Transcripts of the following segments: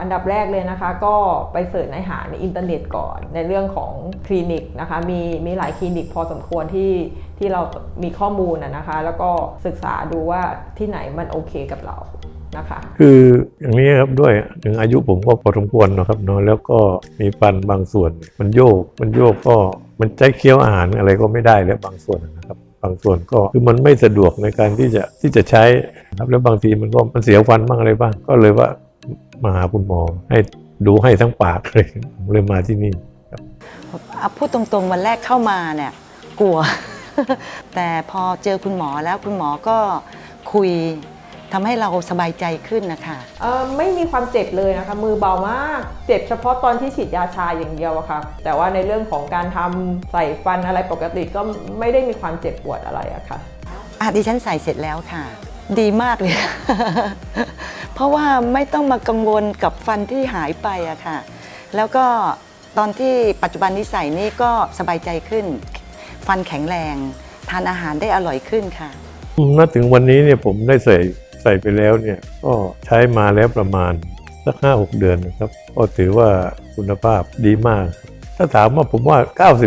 อันดับแรกเลยนะคะก็ไปเสิร์ชในหาในอินเทอร์เน็ตก่อน ในเรื่องของคลินิกนะคะมีมีหลายคลินิกพอสมควรที่ที่เรามีข้อมูลนะนะคะ แล้วก็ศึกษาดูว่าที่ไหนมันโอเคกับเรานะคะคืออย่างนี้ครับด้วยถึงอายุผมก็พอสมควรนะครับเนาะแล้วก็มีฟันบางส่วนมันโยก มันโยกก็มันใช้เคี้ยวอาหารอะไรก็ไม่ได้แล้วบางส่วนนะครับบางส่วนก็คือมันไม่สะดวกในการที่จะที่จะใช้ครับแล้วบางทีมันก็มันเสียฟันบ้างอะไรบ้างก็เลยว่า มาหาคุณหมอ ให้ดูให้ทั้งปากเลยผมเลยมาที่นี่อะพูดตรงๆวันแรกเข้ามาเนี่ยกลัว แต่พอเจอคุณหมอแล้วคุณหมอก็คุยทำให้เราสบายใจขึ้นนะคะเอ่อไม่มีความเจ็บเลยนะคะ มือเบามาก เจ็บเฉพาะตอนที่ฉีดยาชาอย่างเดียวอะค่ะ แต่ว่าในเรื่องของการทำใส่ฟันอะไรปกติก็ไม่ได้มีความเจ็บปวดอะไรอะค่ะอะดิฉันใส่เสร็จแล้วค่ะ ดีมากเลยเพ ราะว่าไม่ต้องมากังวลกับฟันที่หายไปอะค่ะ แล้วก็ตอนที่ปัจจุบันนี้ใส่นี่ก็สบายใจขึ้น ฟันแข็งแรง ทานอาหารได้อร่อยขึ้นค่ะมาถึงวันนี้เนี่ยผมได้ใส่ใส่ไปแล้วเนี่ยก็ใช้มาแล้วประมาณสักห้าหกเดือนนะครับก็ถือว่าคุณภาพดีมาก ถ้าถามว่าผมว่า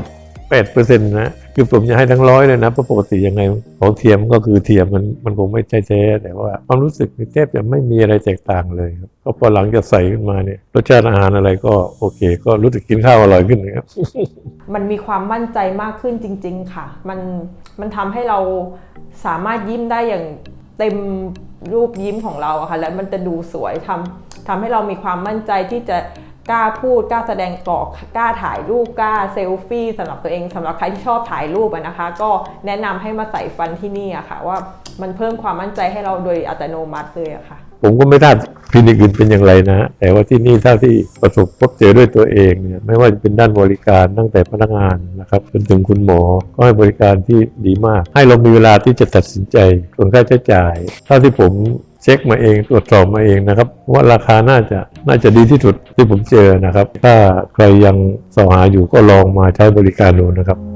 98เปอร์เซ็นต์นะ คือผมจะให้ทั้งร้อยเลยนะเพราะปกติยังไงของเทียมก็คือเทียมมันมันคงไม่ใช่แท้แต่ว่าความรู้สึกนี่แทบจะไม่มีอะไรแตกต่างเลยครับก็พอหลังจากใส่ขึ้นมาเนี่ยรสชาติอาหารอะไรก็โอเค ก็รู้สึกกินข้าวอร่อยขึ้นนะครับมันมีความมั่นใจมากขึ้นจริง ๆ ค่ะ มันมันทำให้เราสามารถยิ้มได้อย่างเต็มรูปยิ้มของเราอะค่ะแล้วมันจะดูสวยทำทำให้เรามีความมั่นใจที่จะ กล้าพูดกล้าแสดงออกกล้าถ่ายรูปกล้าเซลฟี่สำหรับตัวเองสำหรับใครที่ชอบถ่ายรูปนะคะ ก็แนะนำให้มาใส่ฟันที่นี่อะค่ะ ว่ามันเพิ่มความมั่นใจให้เราโดยอัตโนมัติเลยอะค่ะ ผมก็ไม่ทราบคลินิกอื่นเป็นอย่างไรนะ แต่ว่าที่นี่เท่าที่ประสบพบเจอด้วยตัวเองเนี่ยไม่ว่าจะเป็นด้านบริการตั้งแต่พนักงานนะครับจนถึงคุณหมอก็ให้บริการที่ดีมาก ให้เรามีเวลาที่จะตัดสินใจส่วนค่าใช้จ่ายเท่าที่ผม เช็คมาเองตรวจสอบมาเองนะครับ ว่าราคาน่าจะน่าจะดีที่สุดที่ผมเจอนะครับ ถ้าใครยังสอหาอยู่ก็ลองมาใช้บริการดูนะครับ